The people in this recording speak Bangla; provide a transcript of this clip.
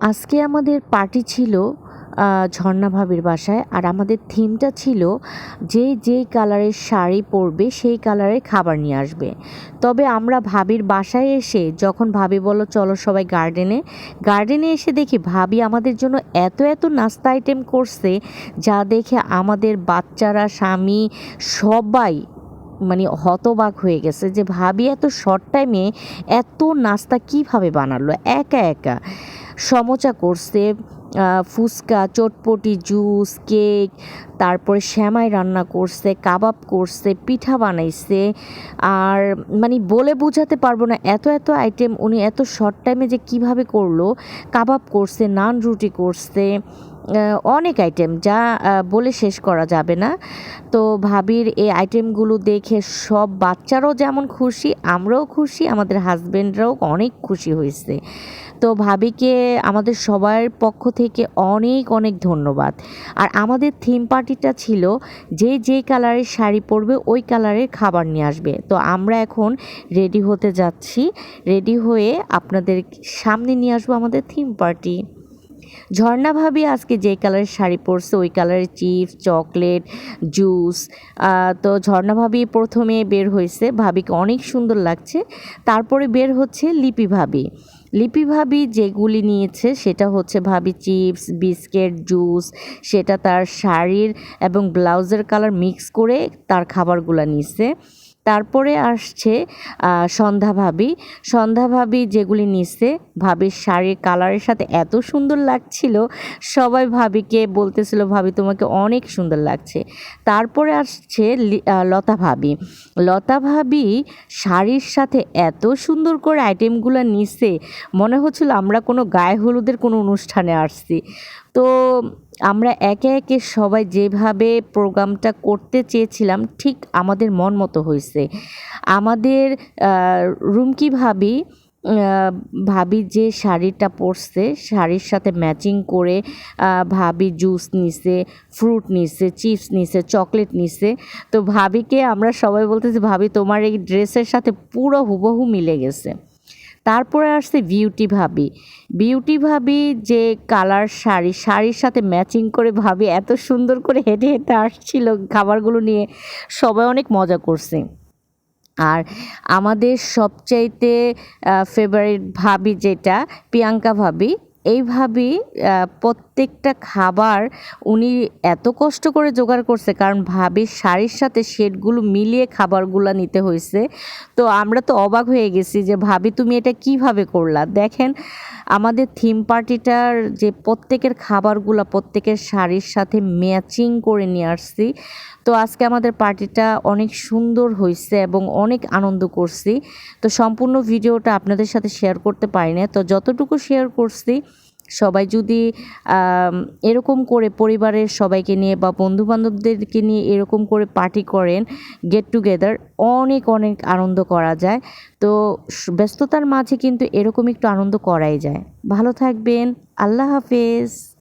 আজকে আমাদের পার্টি ছিল ঝর্ণা ভাবির বাসায়, আর আমাদের থিমটা ছিল যে যেই কালারের শাড়ি পরবে সেই কালারের খাবার নিয়ে আসবে। তবে আমরা ভাবির বাসায় এসে, যখন ভাবি বলো চলো সবাই গার্ডেনে গার্ডেনে এসে দেখি ভাবি আমাদের জন্য এত এত নাস্তা আইটেম করছে, যা দেখে আমাদের বাচ্চারা, স্বামী সবাই মানে হতবাক হয়ে গেছে যে ভাবি এত শর্ট টাইমে এত নাস্তা কীভাবে বানালো? একা একা। সমোচা করছে ফুচকা, চটপটি, জুস, কেক, তারপরে শ্যামাই রান্না করছে, কাবাব করছে, পিঠা বানাইছে। আর মানে বলে বোঝাতে পারব না এত এত আইটেম উনি এত শর্ট টাইমে যে কীভাবে করল। কাবাব করছে, নান রুটি করছে অনেক আইটেম যা বলে শেষ করা যাবে না। তো ভাবির এই আইটেমগুলো দেখে সব বাচ্চারাও যেমন খুশি, আমরাও খুশি, আমাদের হাজব্যান্ডরাও অনেক খুশি হয়েছে। তো ভাবিকে আমাদের সবার পক্ষ থেকে অনেক অনেক ধন্যবাদ। আর আমাদের থিম পার্টিটা ছিল যে যেই কালারের শাড়ি পরবে, ওই কালারের খাবার নিয়ে আসবে। তো আমরা এখন রেডি হতে যাচ্ছি। রেডি হয়ে আপনাদের সামনে নিয়ে আসব আমাদের থিম পার্টি ঝর্ণা ভাবি আজকে যে কালারের শাড়ি পরছে, ওই কালারের চিপস, চকলেট, জুস তো ঝর্ণা ভাবি প্রথমে বের হয়েছে, ভাবিকে অনেক সুন্দর লাগছে। তারপরে বের হচ্ছে লিপি ভাবি। লিপি ভাবি যেগুলি নিয়েছে, সেটা হচ্ছে ভাবি চিপস, বিস্কিট, জুস, সেটা তার শাড়ির এবং ব্লাউজের কালার মিক্স করে তার খাবারগুলো নিছে। তারপরে আসছে সন্ধ্যা ভাবি। যেগুলি নিচ্ছে ভাবির শাড়ির কালারের সাথে এত সুন্দর লাগছিল, সবাই ভাবিকে বলতেছিল, ভাবি, তোমাকে অনেক সুন্দর লাগছে। তারপরে আসছে লতা ভাবি। লতা ভাবি শাড়ির সাথে এত সুন্দর করে আইটেমগুলো নিছে, মনে হচ্ছিল আমরা কোনো গায়ে হলুদের কোনো অনুষ্ঠানে আসছি। তো আমরা একে একে সবাই যেভাবে প্রোগ্রামটা করতে চেয়েছিলাম, ঠিক আমাদের মন মতো হয়েছে। আমাদের রুমকি ভাবি ভাবি যে শাড়িটা পরছে, শাড়ির সাথে ম্যাচিং করে ভাবি জুস নিছে, ফ্রুট নিছে, চিপস নিছে, চকলেট নিছে। তো ভাবিকে আমরা সবাই বলতেছি, ভাবি, তোমার এই ড্রেসের সাথে পুরো হুবহু মিলে গেছে। তারপরে আসছে বিউটি ভাবি। বিউটি ভাবি যে কালার শাড়ি, শাড়ির সাথে ম্যাচিং করে ভাবি এত সুন্দর করে হেঁটে হেঁটে আসছিল, খাবারগুলো নিয়ে সবাই অনেক মজা করছে। আর আমাদের সবচাইতে ফেভারিট ভাবি যেটা, প্রিয়াঙ্কা ভাবি এই ভাবি আহ, প্রত্যেকটা খাবার উনি এত কষ্ট করে জোগাড় করছে কারণ ভাবির শাড়ির সাথে শেডগুলো মিলিয়ে খাবারগুলো নিতে হয়েছে তো আমরা তো অবাক হয়ে গেছি যে ভাবি তুমি এটা কীভাবে করলা? দেখেন আমাদের থিম পার্টিটার যে প্রত্যেকের খাবারগুলো প্রত্যেকের শাড়ির সাথে ম্যাচিং করে নিয়ে আসছি। তো আজকে আমাদের পার্টিটা অনেক সুন্দর হয়েছে এবং অনেক আনন্দ করছি। তো সম্পূর্ণ ভিডিওটা আপনাদের সাথে শেয়ার করতে পারি না তো যতটুকু শেয়ার করছি, সবাই যদি এরকম করে পরিবারের সবাইকে নিয়ে বা বন্ধু বান্ধবদেরকে নিয়ে এরকম করে পার্টি করেন গেট টুগেদার অনেক অনেক আনন্দ করা যায়। তো ব্যস্ততার মাঝে কিন্তু এরকম একটু আনন্দ করাই যায়। ভালো থাকবেন। আল্লাহ হাফেজ।